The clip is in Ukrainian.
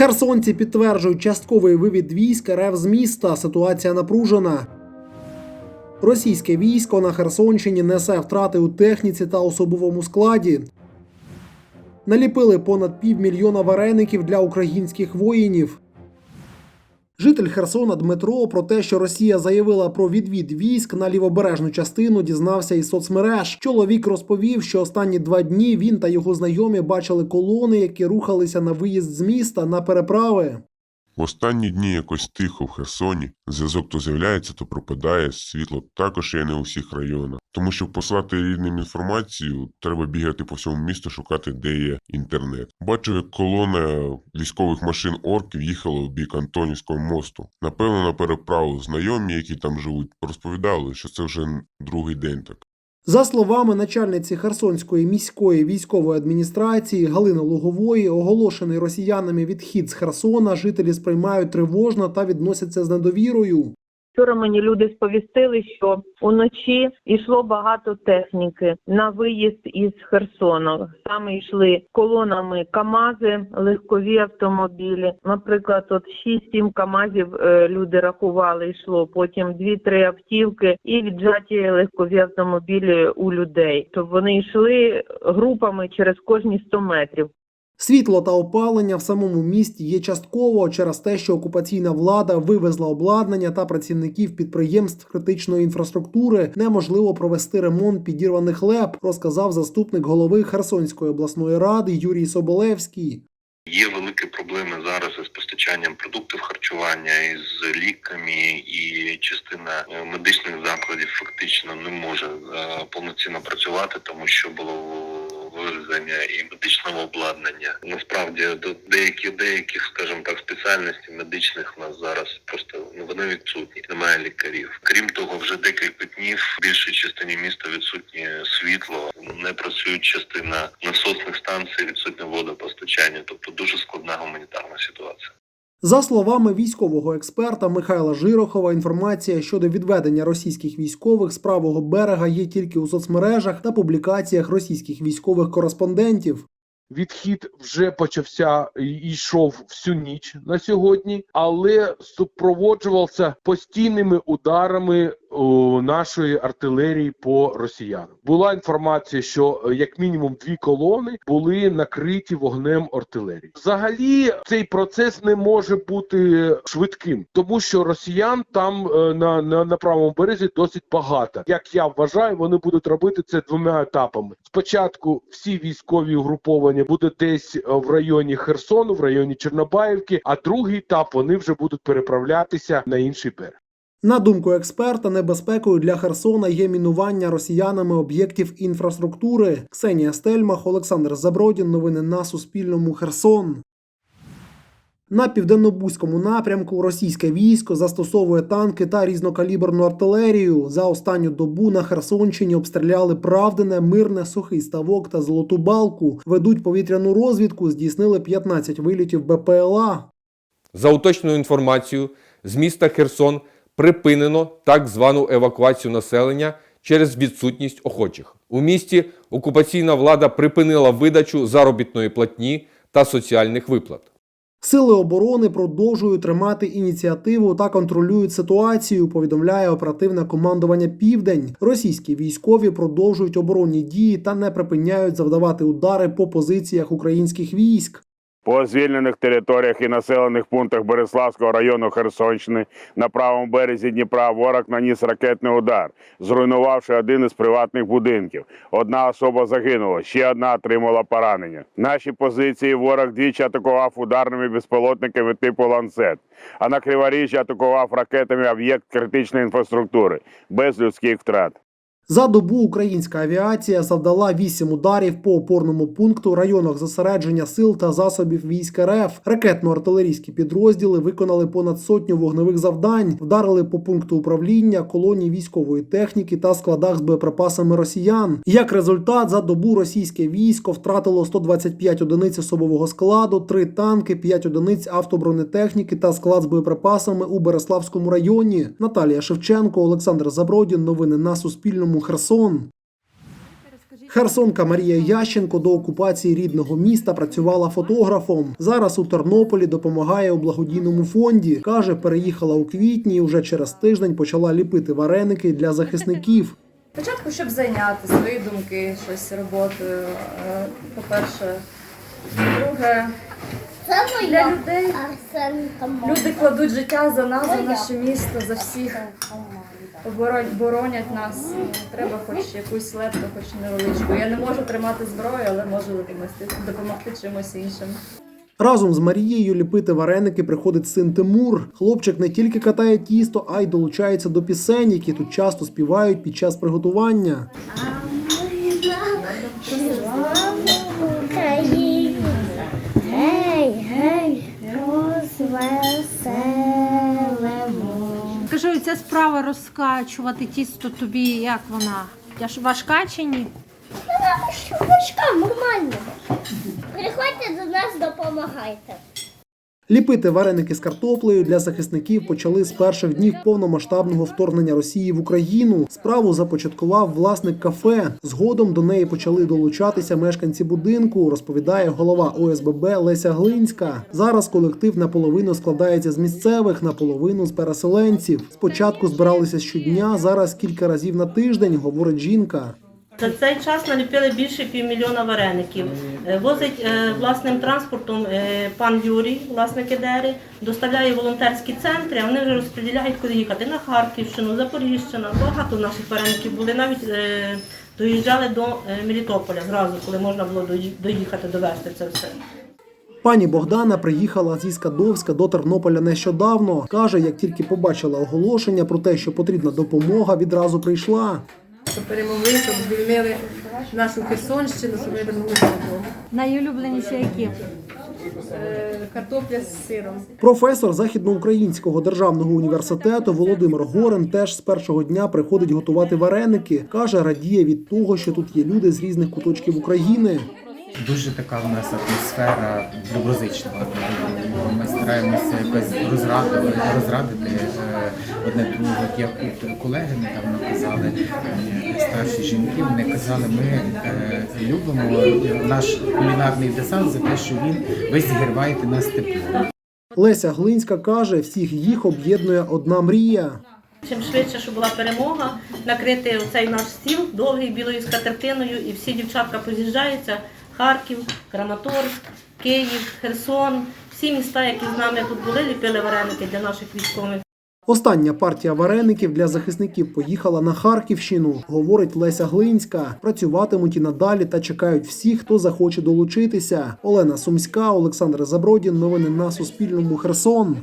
Херсонці підтверджують частковий вивід військ РФ з міста. Ситуація напружена. Російське військо на Херсонщині несе втрати у техніці та особовому складі. Наліпили понад півмільйона вареників для українських воїнів. Житель Херсона Дмитро про те, що Росія заявила про відвід військ на лівобережну частину, дізнався із соцмереж. Чоловік розповів, що останні два дні він та його знайомі бачили колони, які рухалися на виїзд з міста на переправи. В останні дні якось тихо в Херсоні. Зв'язок то з'являється, то пропадає, світло також є не у всіх районах. Тому щоб послати рідним інформацію, треба бігати по всьому місту, шукати, де є інтернет. Бачив, як колона військових машин орків їхала в бік Антонівського мосту. Напевно, на переправу знайомі, які там живуть, розповідали, що це вже другий день так. За словами начальниці Херсонської міської військової адміністрації Галини Лугової, оголошений росіянами відхід з Херсона жителі сприймають тривожно та відносяться з недовірою. Вчора мені люди сповістили, що уночі йшло багато техніки на виїзд із Херсону. Саме йшли колонами КАМАЗи, легкові автомобілі. Наприклад, от 6-7 КАМАЗів е, люди рахували, йшло. Потім 2-3 автівки і віджаті легкові автомобілі у людей. То вони йшли групами через кожні 100 метрів. Світло та опалення в самому місті є частково через те, що окупаційна влада вивезла обладнання та працівників підприємств критичної інфраструктури. Неможливо провести ремонт підірваних леп, розказав заступник голови Херсонської обласної ради Юрій Соболевський. Є великі проблеми зараз із постачанням продуктів харчування, із ліками, і частина е, медичних закладів фактично не може е, повноцінно працювати, тому що було вивезення і медичного обладнання. Насправді до деякі деяких, скажімо так, спеціальностей медичних у нас зараз просто ну вони відсутні. Немає лікарів. Крім того, вже декілька днів в більшій частині міста відсутнє світло, не працюють частина насосних станцій, відсутнє водопостачання, тобто дуже складна гуманітарна ситуація. За словами військового експерта Михайла Жирохова, інформація щодо відведення російських військових з правого берега є тільки у соцмережах та публікаціях російських військових кореспондентів. Відхід вже почався і йшов всю ніч на сьогодні, але супроводжувався постійними ударами нашої артилерії по росіянам. Була інформація, що е, як мінімум дві колони були накриті вогнем артилерії. Взагалі, цей процес не може бути швидким, тому що росіян там е, на, на, на правому березі досить багато. Як я вважаю, вони будуть робити це двома етапами. Спочатку всі військові угруповання буде десь е, в районі Херсону, в районі Чорнобаївки, а другий етап вони вже будуть переправлятися на інший берег. На думку експерта, небезпекою для Херсона є мінування росіянами об'єктів інфраструктури. Ксенія Стельмах, Олександр Забродін. Новини на Суспільному. Херсон. На південнобузькому напрямку російське військо застосовує танки та різнокаліберну артилерію. За останню добу на Херсонщині обстріляли Правдине, Мирне, Сухий Ставок та Золоту Балку. Ведуть повітряну розвідку, здійснили 15 вилітів БПЛА. За уточненою інформацією, з міста Херсон припинено так звану евакуацію населення через відсутність охочих. У місті окупаційна влада припинила видачу заробітної платні та соціальних виплат. Сили оборони продовжують тримати ініціативу та контролюють ситуацію. Повідомляє оперативне командування Південь. Російські військові продовжують оборонні дії та не припиняють завдавати удари по позиціях українських військ. По звільнених територіях і населених пунктах Береславського району Херсонщини на правому березі Дніпра ворог наніс ракетний удар, зруйнувавши один із приватних будинків. Одна особа загинула, ще одна отримала поранення. Наші позиції ворог двічі атакував ударними безпілотниками типу ланцет. А на Криворіжжі атакував ракетами об'єкт критичної інфраструктури без людських втрат. За добу українська авіація завдала 8 ударів по опорному пункту, районах зосередження сил та засобів військ РФ. Ракетно-артилерійські підрозділи виконали понад сотню вогневих завдань, вдарили по пункту управління, колонії військової техніки та складах з боєприпасами росіян. Як результат, за добу російське військо втратило 125 одиниць особового складу, 3 танки, 5 одиниць автобронетехніки та склад з боєприпасами у Береславському районі. Наталія Шевченко, Олександр Забродін. Новини на Суспільному. Херсон. Херсонка Марія Ященко до окупації рідного міста працювала фотографом. Зараз у Тернополі допомагає у благодійному фонді. каже, переїхала у квітні і вже через тиждень почала ліпити вареники для захисників. Спочатку, щоб зайняти свої думки, щось роботою. е, По-перше, друге, Це для людей люди кладуть життя за нас, за наше місто, за всіх. Боронять нас. Треба хоч якусь лепту, хоч невеличку. Я не можу тримати зброю, але можу допомогти, допомогти чимось іншим. Разом з Марією ліпити вареники приходить син Тимур. Хлопчик не тільки катає тісто, а й долучається до пісень, які тут часто співають під час приготування. Розвеселимо. Ця справа розкачувати тісто тобі, як вона? Важка чи ні? Вона важка, нормально. Приходьте до нас, допомагайте. Ліпити вареники з картоплею для захисників почали з перших днів повномасштабного вторгнення Росії в Україну. Справу започаткував власник кафе. Згодом до неї почали долучатися мешканці будинку, розповідає голова ОСББ Леся Глинська. Зараз колектив наполовину складається з місцевих, наполовину з переселенців. Спочатку збиралися щодня, зараз кілька разів на тиждень, говорить жінка. За цей час наліпили більше півмільйона вареників. Е, Возить е, власним транспортом е, пан Юрій, власник Едери, доставляє волонтерські центри, а вони вже розподіляють, куди їхати на Харківщину, Запоріжжя. Багато наших вареників були. Навіть доїжджали до Мелітополя зразу, коли можна було доїхати, довезти це все. Пані Богдана приїхала зі Скадовська до Тернополя нещодавно. Каже, як тільки побачила оголошення про те, що потрібна допомога, відразу прийшла. Щоб перемогли, щоб звільнили нашу Херсонщину, щоб ми вернулися додому. Найулюбленіші які? Е, Картопля з сиром. Професор Західноукраїнського державного університету Володимир Горен теж з першого дня приходить готувати вареники. каже, радіє від того, що тут є люди з різних куточків України. Дуже така в нас атмосфера доброзична. Ми стараємося якось розрадити, розрадити е, одне другого. Як колеги недавно казали, е, старші жінки, вони казали, ми е, любимо наш кулінарний десант за те, що він ви зігріваєте нас тепло. Леся Глинська каже, всіх їх об'єднує одна мрія. Чим швидше, щоб була перемога, накрити оцей наш стіл довгий білою скатертиною, і всі дівчатка поз'їжджаються. Харків, Краматорськ, Київ, Херсон, всі міста, які з нами тут були, ліпили вареники для наших військових. Остання партія вареників для захисників поїхала на Харківщину, говорить Леся Глинська. Працюватимуть і надалі та чекають всі, хто захоче долучитися. Олена Сумська, Олександр Забродін. Новини на Суспільному. Херсон.